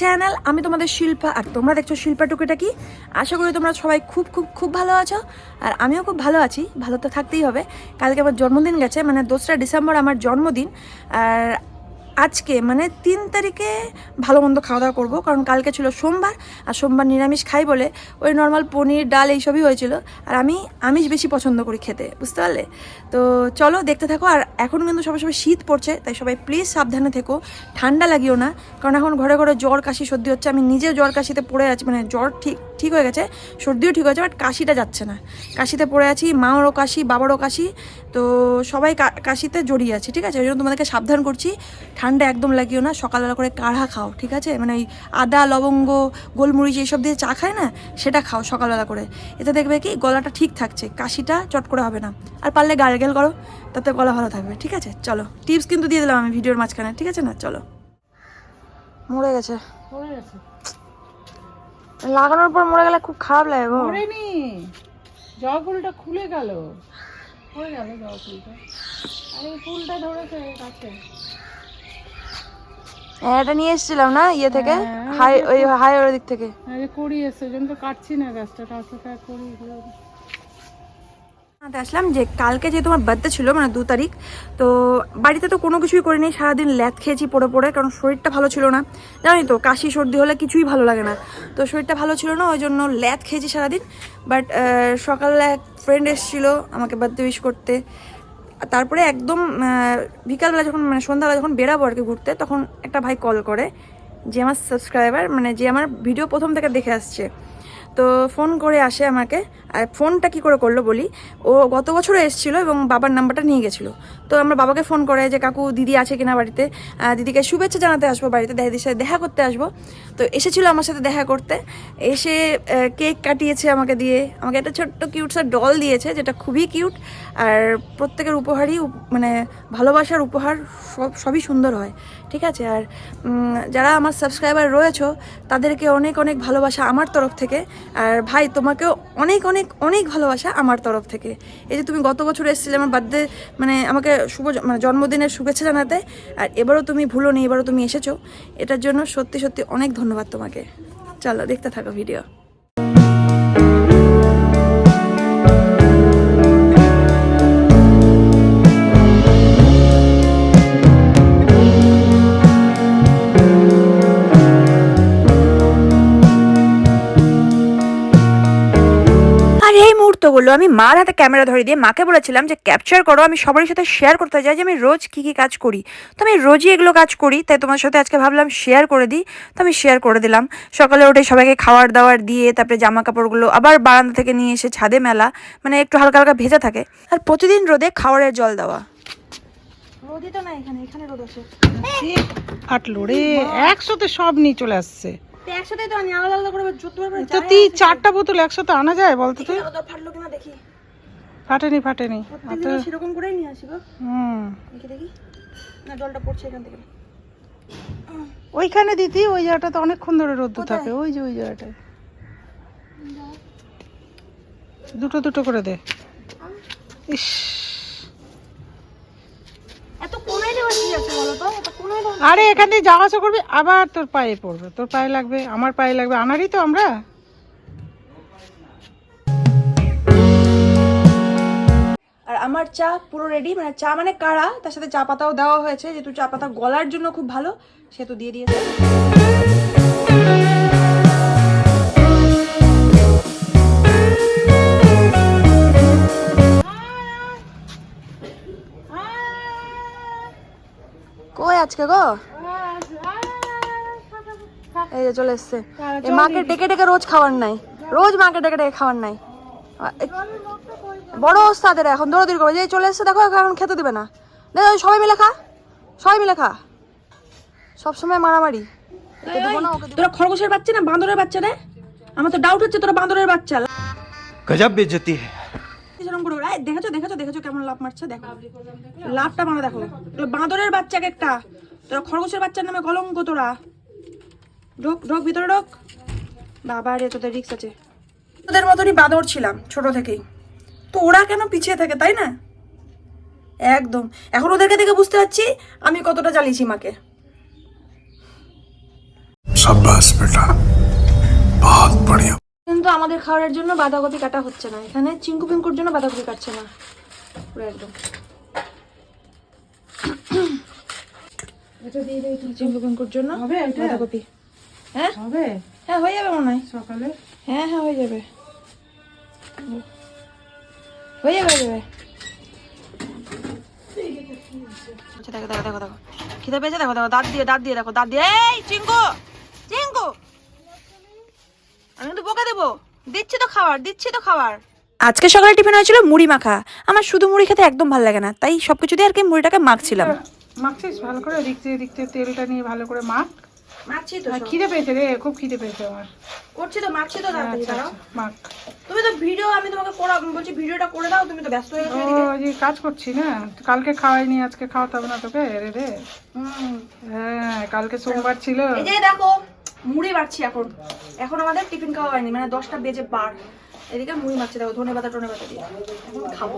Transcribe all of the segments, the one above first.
Channel আমি তোমাদের শিল্পা, আর তোমরা দেখছ শিল্পা টুকিটা কি? আশা করি তোমরা সবাই খুব খুব খুব ভালো আছো, আর আমিও খুব ভালো আছি, ভালো তো থাকতেই হবে। কালকে আমার জন্মদিন গেছে মানে দোসরা ডিসেম্বর আমার জন্মদিন, আর আজকে মানে তিন তারিখে ভালো মন্দ খাওয়া দাওয়া করব, কারণ কালকে ছিল সোমবার, আর সোমবার নিরামিষ খাই বলে ওই নর্মাল পনির, ডাল এইসবই হয়েছিল। আর আমি আমিষ বেশি পছন্দ করি খেতে, বুঝতে পারলে? তো চলো দেখতে থাকো, আর এখন কিন্তু সবাই সবাই শীত পড়ছে, তাই সবাই প্লিজ সাবধানে থেকো, ঠান্ডা লাগিও না, কারণ এখন ঘরে ঘরে জ্বর, কাশি, সর্দি হচ্ছে, আমি নিজেও জ্বর কাশিতে পড়ে আছি মানে জ্বর ঠিক ঠিক হয়ে গেছে, সর্দিও ঠিক হয়েছে বাট কাশিটা যাচ্ছে না। কাশিতে পড়ে আছি, মাওরও কাশি, বাবারও কাশি, তো সবাই কাশিতে জড়িয়ে আছি, ঠিক আছে? ওই জন্য তোমাদেরকে সাবধান করছি ঠান্ডা একদম লাগিও না সকালবেলা করে কাঢ়া খাও ঠিক আছে? মানে ওই আদা লবঙ্গ গোলমরিচ এইসব দিয়ে চা খায় না সেটা খাও সকালবেলা করে। এতে দেখবে কি গলাটা ঠিক থাকছে কাশিটা চট করে হবে না। আর পারলে গার্গেল করো তাতে গলা ভালো থাকবে ঠিক আছে? চলো টিপস কিন্তু দিয়ে দিলাম আমি ভিডিওর মাঝখানে ঠিক আছে না? চলো। মরে গেছে। পড়ে গেছে। লাগানোর পর মরে গেলে খুব খারাপ লাগে গো। পড়েনি জবা ফুলটা খুলে গেল। পড়ে গেল জবা ফুলটা। আর এই ফুলটা ধরেছে কাছে। হ্যাঁ, এটা নিয়ে এসেছিলাম না ইয়ে থেকে? হ্যাঁ, হাই ওই হাই ওর দিক থেকে। আরে করি জন্য তো কাটছি না গাছটা করি জানাতে আসলাম যে কালকে যেহেতু আমার বার্থডে ছিল মানে দু তারিখ তো বাড়িতে তো কোনো কিছুই করিনি সারাদিন ল্যাথ খেয়েছি পড়ে পড়ে কারণ শরীরটা ভালো ছিল না। জানি তো কাশি সর্দি হলে কিছুই ভালো লাগে না। তো শরীরটা ভালো ছিল না ওই জন্য ল্যাথ খেয়েছি সারাদিন বাট সকালে এক ফ্রেন্ড এসেছিল আমাকে বার্থডে উইশ করতে। তারপরে একদম বিকালবেলা যখন মানে সন্ধ্যাবেলা যখন বেরাবো আর কি ঘুরতে, তখন একটা ভাই কল করে যে আমার সাবস্ক্রাইবার মানে যে আমার ভিডিও প্রথম থেকে দেখে আসছে। তো ফোন করে আসে আমাকে। আর ফোনটা কি করে করল বলি, ও গত বছরও এসেছিল এবং বাবার নাম্বারটা নিয়ে গেছিল। তো আমরা বাবাকে ফোন করে যে, কাকু, দিদি আছে কিনা বাড়িতে? দিদিকে শুভেচ্ছা জানাতে আসব বাড়িতে, দিদির সাথে দেখা করতে আসব। তো এসেছিল আমার সাথে দেখা করতে। এসে কেক কাটিয়েছে আমাকে দিয়ে। আমাকে একটা ছোট্ট কিউট সা ডল দিয়েছে, যেটা খুবই কিউট আর প্রত্যেকের উপহারই মানে ভালোবাসার উপহার সব, সবই সুন্দর হয়, ঠিক আছে? আর যারা আমার সাবস্ক্রাইবার রয়েছো, তাদেরকে অনেক অনেক ভালোবাসা আমার তরফ থেকে। আর ভাই, তোমাকেও অনেক অনেক অনেক ভালোবাসা আমার তরফ থেকে। এই যে তুমি গত বছর এসেছিলে আমার বার্থডে মানে আমাকে শুভ মানে জন্মদিনের শুভেচ্ছা জানাতে, আর এবারও তুমি ভুলো নেই এবারও তুমি এসেছ। এটার জন্য সত্যি সত্যি অনেক ধন্যবাদ তোমাকে। চলো, দেখতে থাকো ভিডিও মুহূর্তগুলো আমি মার হাতে ক্যামেরা ধরে দিয়ে মাকে বলেছিলাম যে ক্যাপচার করো আমি সবারই সাথে শেয়ার করতে চাই যে আমি রোজ কী কী কাজ করি। তো আমি রোজই এগুলো কাজ করি তাই তোমার সাথে আজকে ভাবলাম শেয়ার করে দিই। তো আমি শেয়ার করে দিলাম। সকালে উঠে সবাইকে খাওয়ার দাওয়ার দিয়ে তারপরে জামা কাপড়গুলো আবার বারান্দা থেকে নিয়ে এসে ছাদে মেলা মানে একটু হালকা হালকা ভেজা থাকে। আর প্রতিদিন রোদে খাওয়ারের জল দেওয়া। রোদই তো না এখানে এখানে রোদ আছে। আটলো রে একসাথে সব নিয়ে চলে আসছে। একসাথে তো আলাদা আলাদা করে তো তুই চারটা বোতল একসাথে আনা যায় বলতো তুই ফাটলো কিনা দেখি। ফাটেনি ফাটেনি। সেরকম করেই নিয়ে আসি গো। হুম। দেখি দেখি। না জলটা পড়ছে এখান থেকে। ওইখানে দিতি ওই জায়গাটাতে অনেকক্ষণ ধরে রোদ্দু থাকে ওই যে ওই জায়গাটায়। দুটো দুটো করে দে। ইস। আরে, এখান থেকে যাওয়া আসা করবি, আবার তোর পায়ে পড়বে। তোর পায়ে লাগবে, আমার পায়ে লাগবে। আনারই তো আমরা। আর আমার চা পুরো রেডি মানে চা মানে কাড়া তার সাথে চা পাতাও দেওয়া হয়েছে, যেহেতু চা পাতা গলার জন্য খুব ভালো সেহেতু দিয়ে দিয়েছে। আজকে গো? এই যে চলে এসছে। মাকে ডেকে ডেকে রোজ খাওয়ার নাই। রোজ মাকে ডেকে ডেকে খাওয়ার নাই। বড় ওস্তাদের এখন দৌড় দৌড় করবে। যে চলে এসছে দেখো এখন খেতে দেবে না। সবাই মিলে খা। সবাই মিলে খা। সবসময় মারামারি। তোরা খরগোশের বাচ্চা না বান্দরের বাচ্চা রে? আমার তো ডাউট হচ্ছে তোরা বান্দরের বাচ্চা। গজব বেজতি। এরকম করে হ্যাঁ, দেখেছ দেখেছ দেখেছ কেমন লাভ মারছে? দেখো। লাভটা মানে দেখো। বাঁদরের বাচ্চা একটা। তোরা খরগোশের বাচ্চার নামে কলঙ্ক তোরা। ঢোক ঢোক ভিতরে ঢোক। বাবা রে তোদের রিক্স আছে। তোদের মতনই বাঁদর ছিলাম ছোট থেকেই। তো ওরা কেন পিছিয়ে থাকে তাই না? একদম। এখন ওদেরকে দেখে বুঝতে পারছি আমি কতটা জ্বালিয়েছি মাকে। সাব্বাস বেটা। বহুত বড়িয়া। কিন্তু আমাদের খাওয়ার জন্য বাঁধাকপি কাটা হচ্ছে না। এখানে চিঙ্কু পিঙ্কুর জন্য বাঁধাকপি কাটছে না। পুরো একদম। চিঙ্কু পিঙ্কুর জন্য হবে বাঁধাকপি। হ্যাঁ? হবে? হ্যাঁ হয়ে যাবে মনে হয়। সকালে? হ্যাঁ হ্যাঁ হয়ে যাবে। হয়ে যাবে হয়ে যাবে। আচ্ছা, দেখো দেখো দেখো দেখো। খিদে পেয়েছে? দেখো দেখো দাঁত দিয়ে দাঁত দিয়ে দেখো দাঁত দিয়ে। এই চিঙ্কু চিঙ্কু আমি তো বোকা দেবো। দিচ্ছি তো খাবার দিচ্ছি তো খাবার। আজকে সকালে টিফিন হয়েছিল মুড়ি মাখা। আমার শুধু মুড়ি খেতে একদম ভালো লাগে না তাই সবকিছু দিয়ে আর কি মুড়িটাকে মাখছিলাম। মাখছিস? ভালো করে দিকতে দিকতে তেলটা নিয়ে ভালো করে মাখ। মাখছি তো খিদে পেয়েছে রে খুব খিদে পেয়েছে আমার। করছি তো মাখছি তো তাড়াতাড়ি আচ্ছা, দাঁড়াও। আচ্ছা, মাখ তুমি তো ভিডিও আমি তোমাকে করা বলছি ভিডিওটা করে দাও তুমি তো ব্যস্ত হয়ে গেছো ও কাজ করছি না কালকে খাওয়াইনি আজকে খাওয়াতে হবে না তোকে রে রে। হ্যাঁ কালকে সোমবার ছিল। এই যে দেখো মুড়ি বাড়ছি এখন। এখন আমাদের টিফিন খাওয়া হয়নি মানে দশটা বেজে বার এদিকে মুড়ি মারছি দেখো ধনে পাতা টনে পাতা দিয়ে। এখন খাব।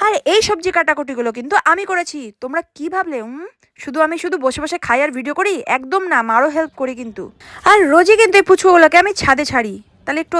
আর এই সবজি কাটাকুটিগুলো কিন্তু আমি করেছি। তোমরা কি ভাবলে উম, শুধু আমি শুধু বসে বসে খাই আর ভিডিও করি? একদম না মারও হেল্প করি কিন্তু। আর রোজই কিন্তু এই পুচুগুলোকে আমি ছাদে ছাড়ি। তাহলে একটু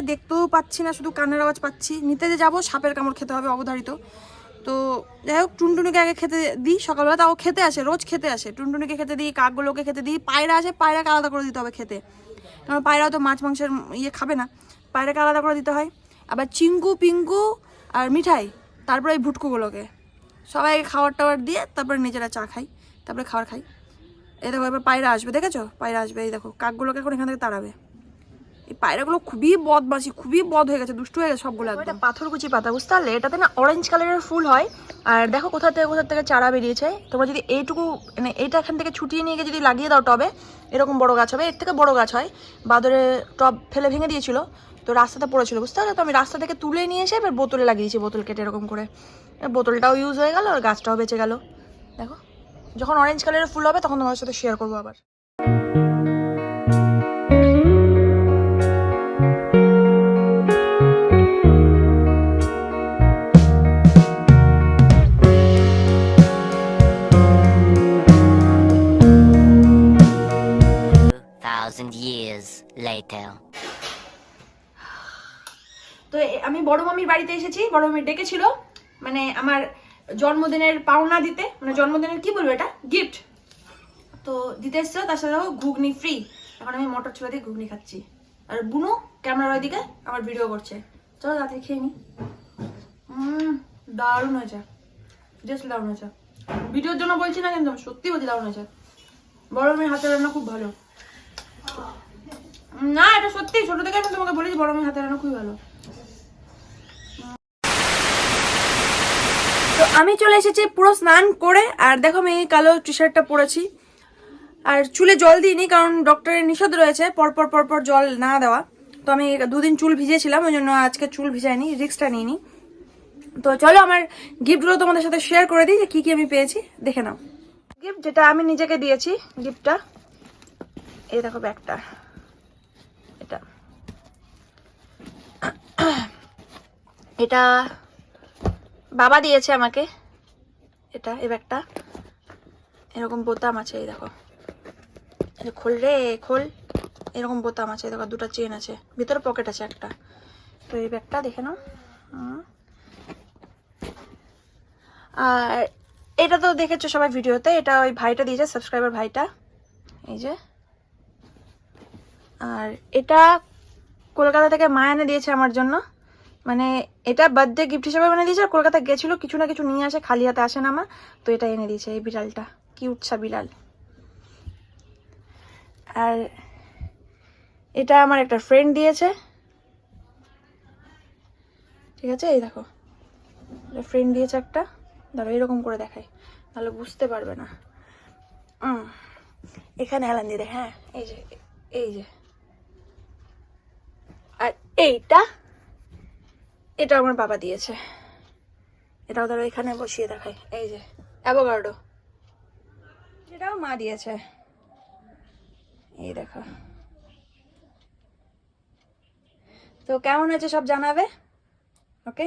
দিয়েছে দেখতেও পাচ্ছি না, শুধু কান্নার আওয়াজ পাচ্ছি। নিতে যে যাব, সাপের কামড় খেতে হবে অবধারিত। তো যাই হোক, টুনটুনিকে আগে খেতে দিই, সকালবেলা তাও খেতে আসে, রোজ খেতে আসে। টুনটুনিকে খেতে দিই, কাকগুলোকে খেতে দিই। পায়রা আসে, পায়রাকে আলাদা করে দিতে হবে খেতে। কারণ পায়রাও তো মাছ মাংসের ইয়ে খাবে না। পায়রাকে আলাদা করে দিতে হয়। আবার চিঙ্কু পিঙ্কু আর মিঠাই, তারপরে এই ভুটকুগুলোকে। সবাইকে খাবার টাবার দিয়ে তারপরে নিজেরা চা খাই, তারপরে খাবার খাই। এই দেখো, এবার পায়রা আসবে, দেখেছ? পায়রা আসবে, এই দেখো, কাকগুলোকে এখন এখান থেকে তাড়াবে। এই পায়রাগুলো খুবই বদমাসি খুবই বদ হয়ে গেছে দুষ্টু হয়ে গেছে সবগুলো একদম। পাথরকুচি পাতা বুঝতে পারলে? এটাতে না অরেঞ্জ কালারের ফুল হয়। আর দেখো কোথা থেকে কোথা থেকে চারা বেরিয়েছে। তোমরা যদি এইটুকু মানে এইটা এখান থেকে ছুটিয়ে নিয়ে গিয়ে যদি লাগিয়ে দাও টবে এরকম বড় গাছ হবে। এর থেকে বড় গাছ হয়। বাদরে টব ফেলে ভেঙে দিয়েছিল। তো রাস্তাতে পড়েছিল বুঝতে পারলে? তো আমি রাস্তা থেকে তুলে নিয়ে এসে এবার বোতলে লাগিয়েছি বোতল কেটে এরকম করে। বোতলটাও ইউজ হয়ে গেল আর গাছটাও বেঁচে গেল। দেখো যখন অরেঞ্জ কালারের ফুল হবে তখন তোমাদের সাথে শেয়ার করব আবার। বড় মামির বাড়িতে এসেছি, বড় মামি ডেকেছিল মানে আমার জন্মদিনের পাওনা দিতে মানে জন্মদিনের কি বলব এটা? গিফট তো দিতে এসেছিল, তার সাথে ঘুগনি ফ্রি এখন আমি মটর ছোলা দিয়ে ঘুগনি খাচ্ছি। আর বুনো ক্যামেরার ওইদিকে, আমার ভিডিও করছে। চলো তাড়াতাড়ি খেয়ে নি। দারুণ হয়েছে। জাস্ট দারুণ হয়েছে। ভিডিওর জন্য বলছি না কিন্তু, সত্যি বলছি দারুণ হয়েছে। বড় মামির হাতের রান্না খুব ভালো। না, এটা সত্যি, ছোট থেকে আমি তোমাকে বলেছি, বড় মামির হাতের রান্না খুবই ভালো। আমি চলে এসেছি পুরো স্নান করে, আর দেখো আমি এই কালো টি শার্টটা পরেছি। আর চুলে জল দিইনি, কারণ ডক্টরের নিষেধ রয়েছে, পরপর পরপর জল না দেওয়া। তো আমি দুদিন চুল ভিজিয়েছিলাম, ওই জন্য আজকে চুল ভিজাইনি রিক্সটা নিইনি। তো চলো আমার গিফটগুলো তোমাদের সাথে শেয়ার করে দিই, যে কী কী আমি পেয়েছি, দেখে নাও। গিফট যেটা আমি নিজেকে দিয়েছি, গিফটটা, এই দেখো ব্যাগটা, এটা। এটা বাবা দিয়েছে আমাকে। এটা, এই ব্যাগটা। এরকম বোতাম আছে, এই দেখো। খোল রে, খোল। এরকম বোতাম আছে দেখো, দুটো চেন আছে। ভিতরে পকেট আছে একটা। তো এই ব্যাগটা দেখে নাও। আর এটা তো দেখেছ সবাই ভিডিওতে, এটা ওই ভাইটা দিয়েছে সাবস্ক্রাইবার ভাইটা। এই যে। আর এটা কলকাতা থেকে মা এনে দিয়েছে আমার জন্য। মানে এটা বার্থডে গিফট হিসেবে এনে দিয়েছে, আর কলকাতা গেছিল, কিছু না কিছু নিয়ে আসে, খালি হাতে আসে না মা। তো এটা এনে দিয়েছে এই বিড়ালটা কিউট সা বিড়াল। আর এটা আমার একটা ফ্রেন্ড দিয়েছে। ঠিক আছে, এই দেখো। ফ্রেন্ড দিয়েছে একটা। ধরো এরকম করে দেখাই তাহলে বুঝতে পারবে না। এখানে হেলান দিয়ে হ্যাঁ এই যে এই যে। আর এইটা এটা আমার বাবা দিয়েছে। এটাও ধরো এখানে বসিয়ে দেখাই। এই যে অ্যাভোগার্ডো এটাও মা দিয়েছে। এই দেখো। তো কেমন আছে সব জানাবে? ওকে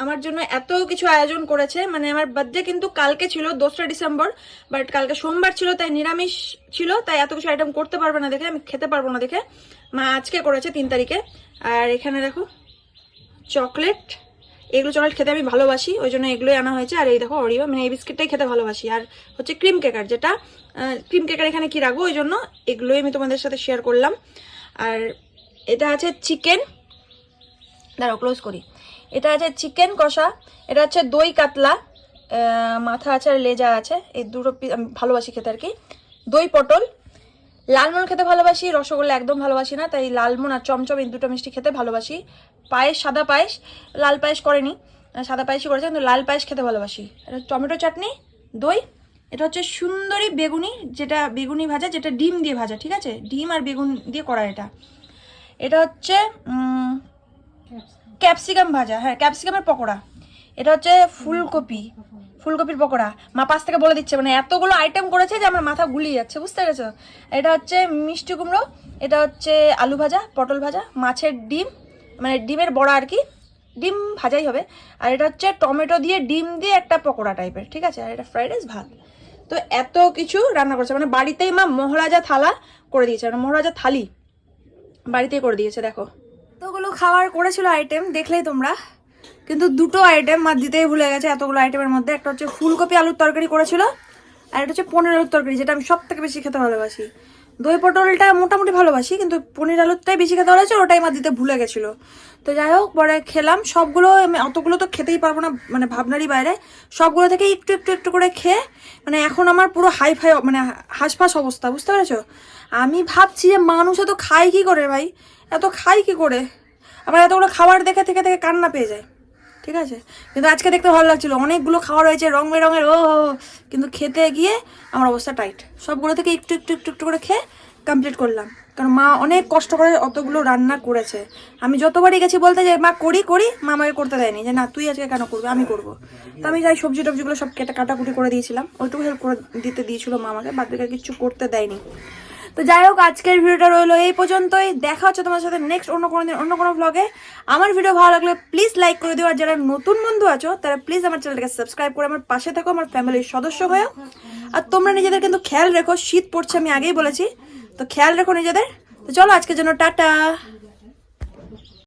আমার জন্য এত কিছু আয়োজন করেছে। মানে আমার বার্থডে কিন্তু কালকে ছিল, দোসরা ডিসেম্বর বাট কালকে সোমবার ছিল, তাই নিরামিষ ছিল, তাই এত কিছু আইটেম করতে পারবে না দেখে, আমি খেতে পারব না দেখে। মা আজকে করেছে তিন তারিখে। আর এখানে দেখো চকলেট এগুলো চকলেট খেতে আমি ভালোবাসি, ওই জন্য এগুলোই আনা হয়েছে। আর এই দেখো অরিও মানে এই বিস্কিটটাই খেতে ভালোবাসি। আর হচ্ছে ক্রিম কেকার যেটা ক্রিম কেকার এখানে কি রাখব, ওই জন্য এগুলোই আমি তোমাদের সাথে শেয়ার করলাম। আর এটা আছে চিকেন দাঁড়াও ক্লোজ করি। এটা আছে চিকেন কষা, এটা হচ্ছে দই কাতলা মাথা আছে আর লেজা আছে, এই দুটো আমি ভালোবাসি খেতে আর কি। দই পটল, লালমোহন খেতে ভালোবাসি, রসগোল্লা একদম ভালোবাসি না, তাই লালমোহন আর চমচম এই দুটো মিষ্টি খেতে ভালোবাসি। পায়েস, সাদা পায়েস, লাল পায়েস করেনি সাদা পায়েসই করেছে, কিন্তু লাল পায়েস খেতে ভালোবাসি। এটা টমেটো চাটনি, দই, এটা হচ্ছে সুন্দরী বেগুনি, যেটা বেগুনি ভাজা, যেটা ডিম দিয়ে ভাজা, ঠিক আছে? ডিম আর বেগুন দিয়ে করা এটা। এটা হচ্ছে ক্যাপসিকাম ভাজা হ্যাঁ ক্যাপসিকামের পকোড়া। এটা হচ্ছে ফুলকপি, ফুলকপির পকোড়া। মা পাশ থেকে বলে দিচ্ছে মানে এতগুলো আইটেম করেছে যে আমার মাথা গুলিয়ে যাচ্ছে, বুঝতে পেরেছ? এটা হচ্ছে মিষ্টি কুমড়ো, এটা হচ্ছে আলু ভাজা, পটল ভাজা, মাছের ডিম মানে ডিমের বড়া আর কি। ডিম ভাজাই হবে। আর এটা হচ্ছে টমেটো দিয়ে ডিম দিয়ে একটা পকোড়া টাইপের ঠিক আছে? আর এটা ফ্রাইড রাইস ভাত। তো এত কিছু রান্না করেছে। মানে বাড়িতেই মা মহারাজা থালা করে দিয়েছে মানে মহারাজা থালি বাড়িতেই করে দিয়েছে, দেখো। এতগুলো খাবার করেছিল আইটেম দেখলেই তোমরা। কিন্তু দুটো আইটেম মা দিতেই ভুলে গেছে, এতগুলো আইটেমের মধ্যে। একটা হচ্ছে ফুলকপি আলুর তরকারি করেছিল, আর একটা হচ্ছে পনেরো তরকারি, যেটা আমি সব থেকে বেশি খেতে ভালোবাসি। দই পটলটা মোটামুটি ভালোবাসি, কিন্তু পনির আলুরটাই বেশি খেতে ভালোবাসি ওটাই মা দিতে ভুলে গেছিল। তো যাই হোক, পরে খেলাম। সবগুলো আমি অতগুলো তো খেতেই পারব না মানে ভাবনারই বাইরে। সবগুলো থেকে একটু একটু একটু করে খেয়ে মানে এখন আমার পুরো হাই ফাই মানে হাঁসফাঁস অবস্থা, বুঝতে পেরেছ? আমি ভাবছি যে মানুষ এত খায় কি করে ভাই? এত খায় কি করে? আবার এতগুলো খাবার দেখে থেকে থেকে কান্না পেয়ে যায়। ঠিক আছে? কিন্তু আজকে দেখতে ভালো লাগছিল। অনেকগুলো খাওয়া রয়েছে, রং বেরঙের, ও কিন্তু খেতে গিয়ে আমার অবস্থা টাইট সবগুলো থেকে একটু একটু একটু একটু করে খেয়ে কমপ্লিট করলাম। কারণ মা অনেক কষ্ট করে অতগুলো রান্না করেছে। আমি যতবারই গেছি বলতে যে, মা, করি করি। মা আমাকে করতে দেয়নি যে, না, তুই আজকে কেন করবি? আমি করব। তো আমি যাই সবজি টবজিগুলো সব কেটে কাটাকুটি করে দিয়েছিলাম। ওইটুকু হেল্প করে দিতে দিয়েছিল মা আমাকে। বাদ কিছু করতে দেয়নি। তো যাই হোক, আজকের ভিডিওটা রইল এই পর্যন্তই। দেখা হচ্ছে তোমার সাথে নেক্সট অন্য কোনো দিন, অন্য কোনো ব্লগে আমার ভিডিও ভালো লাগলে প্লিজ লাইক করে দিও, আর যারা নতুন বন্ধু আছো, তারা প্লিজ আমার চ্যানেলটাকে সাবস্ক্রাইব করে আমার পাশে থাকো, আমার ফ্যামিলির সদস্য হয়েও। আর তোমরা নিজেদের কিন্তু খেয়াল রেখো, শীত পড়ছে আমি আগেই বলেছি। তো খেয়াল রেখো নিজেদের। তো চলো, আজকের জন্য টাটা।